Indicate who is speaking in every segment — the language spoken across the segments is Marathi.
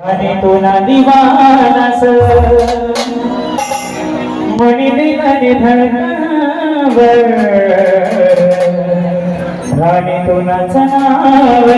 Speaker 1: आणि तुला दिवानास मणी दिलाने धरणावर राणी तुनाचं नाव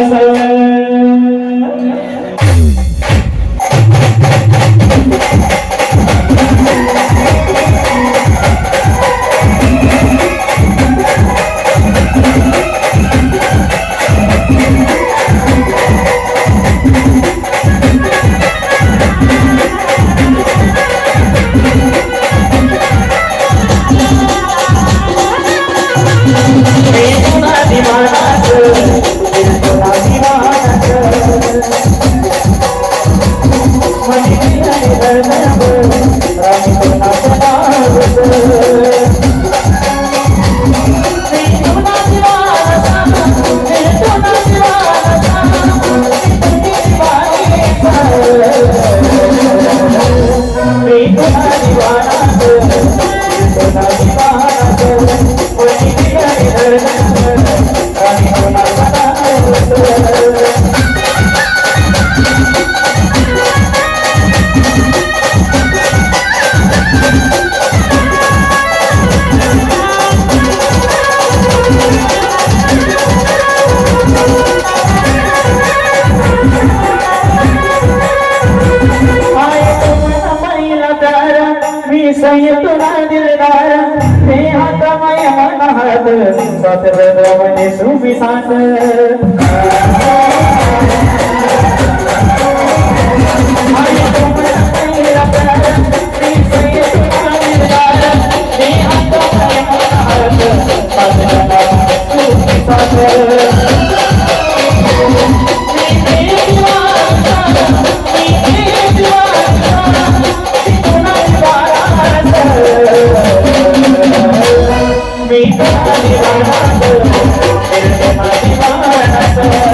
Speaker 1: मी तुला दिलदार हे हात माय मन हात स्वतंत्र सुमी साथ Thank you.